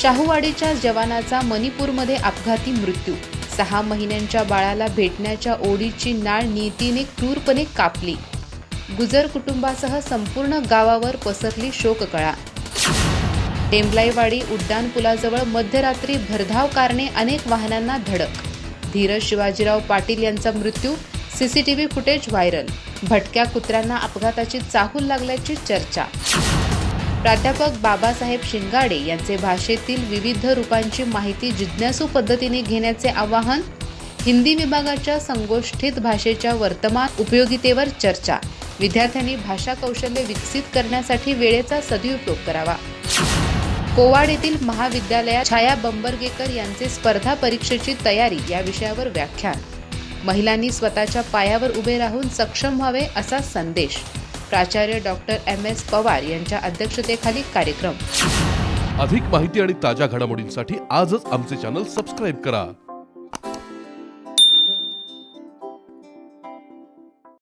शाहूवाडीच्या जवानाचा मणिपूरमध्ये अपघाती मृत्यू. सहा महिन्यांच्या बाळाला भेटण्याच्या ओढीची नाळ नीतीने क्रूरपणे कापली. गुजर कुटुंबासह संपूर्ण गावावर पसरली शोककळा. टेंबलाईवाडी उड्डाणपुलाजवळ मध्यरात्री भरधाव कारणे अनेक वाहनांना धडक. धीरज शिवाजीराव पाटील यांचा मृत्यू सीसीटीव्ही फुटेज व्हायरल. भटक्या कुत्र्यांना अपघाताची चाहूल लागल्याची चर्चा. प्राध्यापक बाबासाहेब शिंगाडे यांचे भाषेतील विविध रूपांची माहिती जिज्ञासू पद्धतीने घेण्याचे आवाहन हिंदी विभागाच्या संगोष्ठित भाषेच्या वर्तमान उपयोगितेवर चर्चा. विद्यार्थ्यांनी भाषा कौशल्य विकसित करण्यासाठी वेळेचा सदुपयोग करावा. कोवाड येथील महाविद्यालयात छाया बंबरगेकर यांचे स्पर्धा परीक्षेची तयारी या विषयावर व्याख्यान. महिलांनी स्वतःच्या पायावर उभे राहून सक्षम व्हावे असा संदेश. प्राचार्य डॉक्टर एम एस पवार यांच्या अध्यक्षतेखाली कार्यक्रम. अधिक माहिती आणि ताज्या घडामोडींसाठी आजच आमचे चॅनल सबस्क्राईब करा.